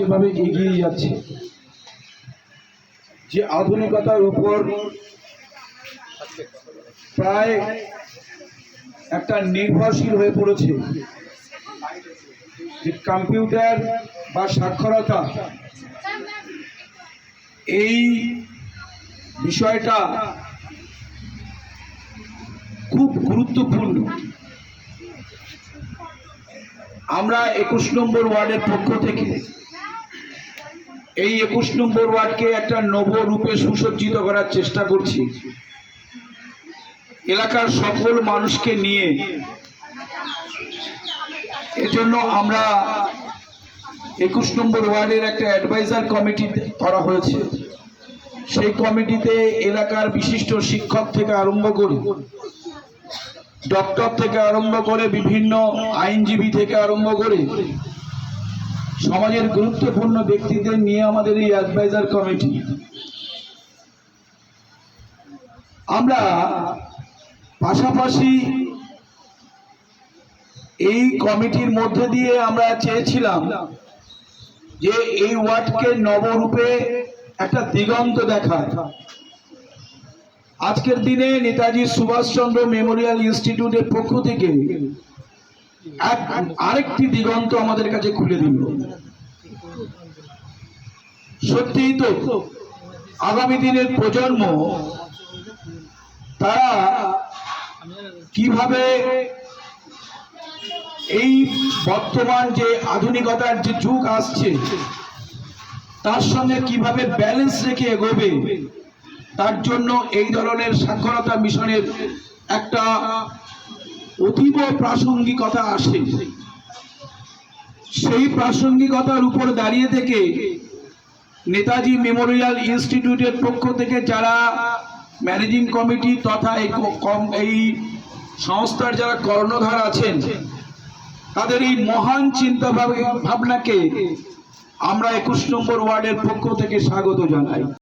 যেভাবে এগিয়ে যাচ্ছে, যে আধুনিকতার উপর প্রায় একটা নির্ভরশীল হয়ে পড়েছে, যে কম্পিউটার বা সাক্ষরতা এই বিষয়টা খুব গুরুত্বপূর্ণ। আমরা একুশ নম্বর ওয়ার্ডের পক্ষ থেকে এই একুশ নম্বর ওয়ার্ডকে একটা নবরূপে সুসজ্জিত করার চেষ্টা করছি। এলাকার সকল মানুষকে নিয়ে। এজন্য আমরা একুশ নম্বর ওয়ার্ডের একটা অ্যাডভাইজার কমিটি করা হয়েছে। সেই কমিটিতে এলাকার বিশিষ্ট শিক্ষক থেকে আরম্ভ করে, ডক্টর থেকে আরম্ভ করে, বিভিন্ন আইনজীবী থেকে আরম্ভ করে সমাজের গুরুত্বপূর্ণ ব্যক্তিদের নিয়ে আমাদের এই অ্যাডভাইজার কমিটি আমরা পাশাপাশি এই কমিটির মধ্যে দিয়ে আমরা চেয়েছিলাম যে এই ওয়ার্ডকে নবরূপে একটা দিগন্ত দেখায়। আজকের দিনে নেতাজি সুভাষচন্দ্র মেমোরিয়াল ইনস্টিটিউটের পক্ষ থেকে আরেকটি দিগন্ত আমাদের কাছে খুলে দিল। সত্যিই তো, আগামী দিনের প্রজন্ম, তারা কীভাবে এই বর্তমান যে আধুনিকতার যে যুগ আসছে, তার সঙ্গে কীভাবে ব্যালেন্স রেখে এগোবে, তার জন্য এই ধরনের সাক্ষরতা মিশনের একটা অতীব প্রাসঙ্গিকতা আসে। সেই প্রাসঙ্গিকতার উপর দাঁড়িয়ে থেকে নেতাজি মেমোরিয়াল ইনস্টিটিউটের পক্ষ থেকে যারা ম্যানেজিং কমিটি তথা এই কম- এই সংস্থার যারা কর্ণধার আছেন, তাদের এই মহান চিন্তা ভাব- ভাবনাকে আমরা একুশ নম্বর ওয়ার্ডের পক্ষ থেকে স্বাগত জানাই।